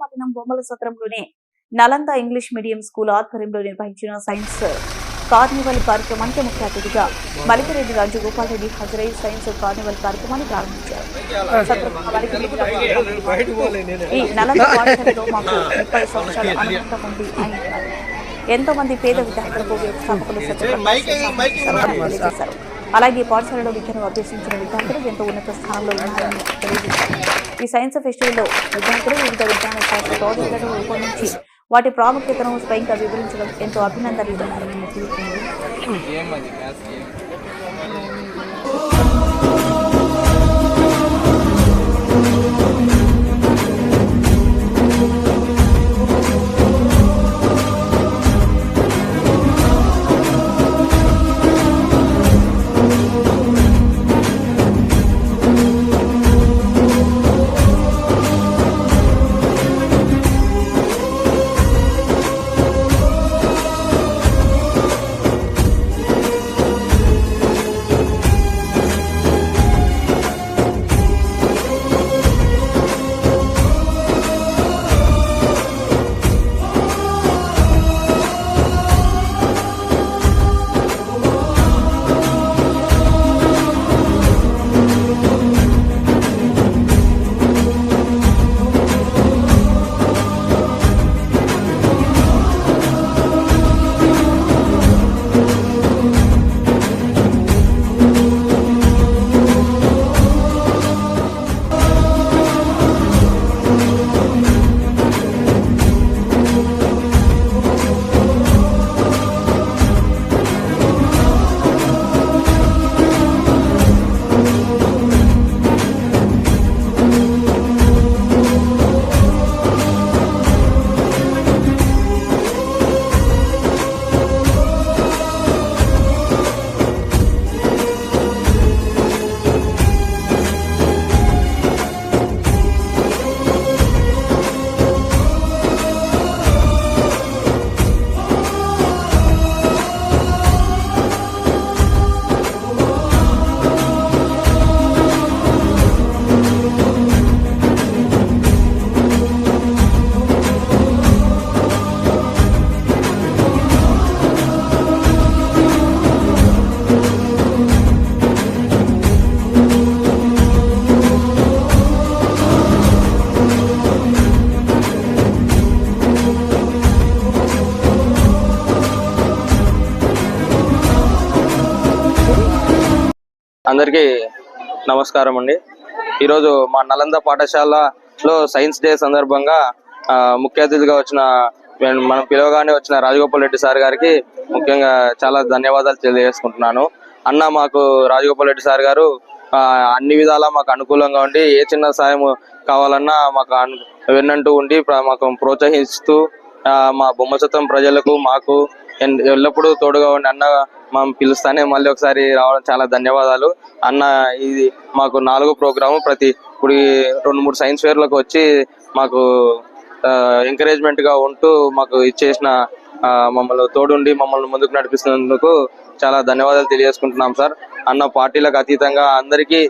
పట్టణం బొమ్మల సత్రంలోని నలంద ఇంగ్లీష్ మీడియం స్కూల్ ఆధ్వర్యంలో నిర్వహించిన సైన్స్ కార్నివల్ కార్యక్రమానికి ముఖ్య అతిథిగా మలికిరెడ్డి రాజగోపాల్ రెడ్డి హాజరై సైన్స్ కార్నివల్ కార్యక్రమాన్ని ప్రారంభించారు. ఈ నలంద పాఠశాలలో మాకు ముప్పై సంవత్సరాల ఉంది. ఎంతో మంది పేద విద్యార్థులకు వ్యవస్థాపకులు తెలియజేశారు అలాగే పాఠశాలలో విద్యను అభ్యసించిన విద్యార్థులు ఎంతో ఉన్నత స్థానంలో ఉన్నారని తెలియజేశారు. ఈ సైన్స్ ఫెస్టివల్లో విద్యార్థులు వివిధ విజ్ఞాన శాస్త్ర ప్రాజెక్టులను రూపొందించి వాటి ప్రాముఖ్యతను స్వయంగా వివరించడం ఎంతో అభినందనీయమన్నారు అందరికీ నమస్కారం అండి. ఈరోజు మా నలంద పాఠశాలలో సైన్స్ డే సందర్భంగా ముఖ్య అతిథిగా వచ్చిన మనం పిలవగానే వచ్చిన రాజగోపాల్ రెడ్డి సార్ గారికి ముఖ్యంగా చాలా ధన్యవాదాలు తెలియజేసుకుంటున్నాను. అన్న మాకు రాజగోపాల్ రెడ్డి సార్ గారు అన్ని విధాలా మాకు అనుకూలంగా ఉండి ఏ చిన్న సాయం కావాలన్నా మాకు వెన్నంటూ ఉండి ప్ర- మాకు ప్రోత్సహిస్తూ మా బొమ్మసత్వం ప్రజలకు మాకు ఎల్లప్పుడూ తోడుగా ఉండి అన్న మనం పిలుస్తానే మళ్ళీ ఒకసారి రావడం చాలా ధన్యవాదాలు. అన్న ఇది మాకు నాలుగో ప్రోగ్రాము ప్రతి ఇప్పుడు రెండు మూడు సైన్స్ ఫేర్లకు వచ్చి మాకు ఎంకరేజ్మెంట్గా ఉంటూ మాకు ఇచ్చేసిన మమ్మల్ని తోడుండి మమ్మల్ని ముందుకు నడిపిస్తున్నందుకు చాలా ధన్యవాదాలు తెలియజేసుకుంటున్నాం సార్. అన్న పార్టీలకు అతీతంగా అందరికీ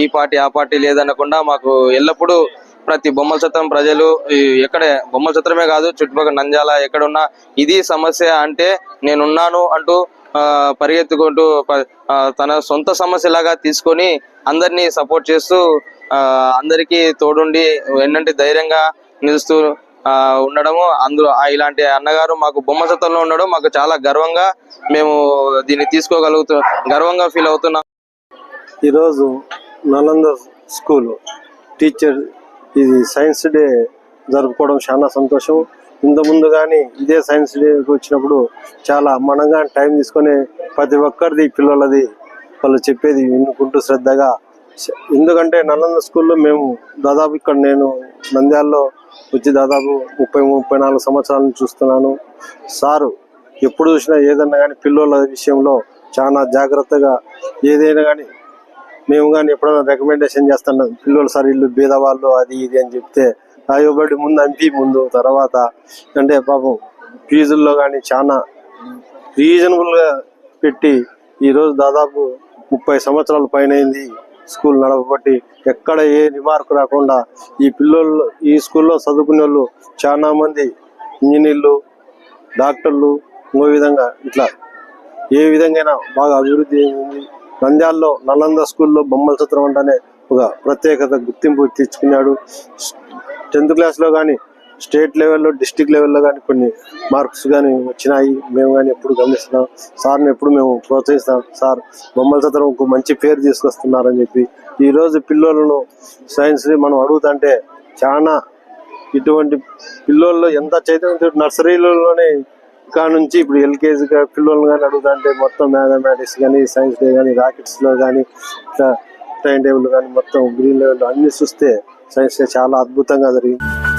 ఈ పార్టీ ఆ పార్టీ లేదనకుండా మాకు ఎల్లప్పుడూ ప్రతి బొమ్మల సత్రం ప్రజలు ఎక్కడ బొమ్మల సత్రమే కాదు చుట్టుపక్కల నంద్యాల ఎక్కడున్నా ఇది సమస్య అంటే నేనున్నాను అంటూ ఆ, పరిగెత్తుకుంటూ తన సొంత సమస్యలాగా తీసుకొని అందరినీ సపోర్ట్ చేస్తూ ఆ, అందరికీ తోడుండి ఏంటంటే ధైర్యంగా నిలుస్తూ ఆ, ఉండడము. అందులో ఆ ఇలాంటి అన్నగారు మాకు బొమ్మ సత్రంలో ఉండడం మాకు చాలా గర్వంగా మేము దీన్ని తీసుకోగలుగుతూ గర్వంగా ఫీల్ అవుతున్నాం. ఈరోజు నలంద స్కూల్ టీచర్ ఇది సైన్స్ డే జరుపుకోవడం చాలా సంతోషం. ఇంత ముందు కానీ ఇదే సైన్స్ డేకి వచ్చినప్పుడు చాలా మనంగా టైం తీసుకొని ప్రతి ఒక్కరిది పిల్లలది వాళ్ళు చెప్పేది వినుకుంటూ శ్రద్ధగా. ఎందుకంటే నల్లంద స్కూల్లో మేము దాదాపు ఇక్కడ నేను నంద్యాలలో వచ్చి దాదాపు ముప్పై ముప్పై నాలుగు సంవత్సరాలను చూస్తున్నాను. సారు ఎప్పుడు చూసినా ఏదన్నా కానీ పిల్లల విషయంలో చాలా జాగ్రత్తగా ఏదైనా కానీ మేము కానీ ఎప్పుడైనా రికమెండేషన్ చేస్తున్నాం పిల్లలు సార్ ఇల్లు బీదవాళ్ళు అది ఇది అని చెప్తే రాయబడి ముందు అంపి ముందు తర్వాత అంటే పాపం ఫీజుల్లో కానీ చాలా రీజనబుల్గా పెట్టి ఈరోజు దాదాపు ముప్పై సంవత్సరాల పైన అయింది స్కూల్ నడపబట్టి ఎక్కడ ఏ రిమార్క్ రాకుండా ఈ పిల్లలు ఈ స్కూల్లో చదువుకునే వాళ్ళు చాలామంది ఇంజనీర్లు డాక్టర్లు ఇంకో విధంగా ఇట్లా ఏ విధంగా బాగా అభివృద్ధి అయింది నంద్యాలలో నలంద స్కూల్లో బొమ్మల చిత్రం అంటేనే ఒక ప్రత్యేకత గుర్తింపు తెచ్చుకున్నాడు. టెన్త్ క్లాస్లో కానీ స్టేట్ లెవెల్లో డిస్టిక్ లెవెల్లో కానీ కొన్ని మార్క్స్ కానీ వచ్చినాయి. మేము కానీ ఎప్పుడు గమనిస్తున్నాం. సార్ని ఎప్పుడు మేము ప్రోత్సహిస్తాం. సార్ బొమ్మల చిత్రం ఒక మంచి పేరు తీసుకొస్తున్నారని చెప్పి. ఈరోజు పిల్లలను సైన్స్ని మనం అడుగుతుంటే చాలా ఇటువంటి పిల్లోళ్ళు ఎంత చైతన్యం నర్సరీలలోనే నుంచి ఇప్పుడు ఎల్కేజీ పిల్లలు కానీ అడుగుతుంటే మొత్తం మ్యాథమెటిక్స్ కానీ సైన్స్ డే కానీ రాకెట్స్లో కానీ ఇట్లా టైం టేబుల్ కానీ మొత్తం గ్రీన్ లెవెల్ అన్ని చూస్తే సైన్స్ డే చాలా అద్భుతంగా జరిగింది.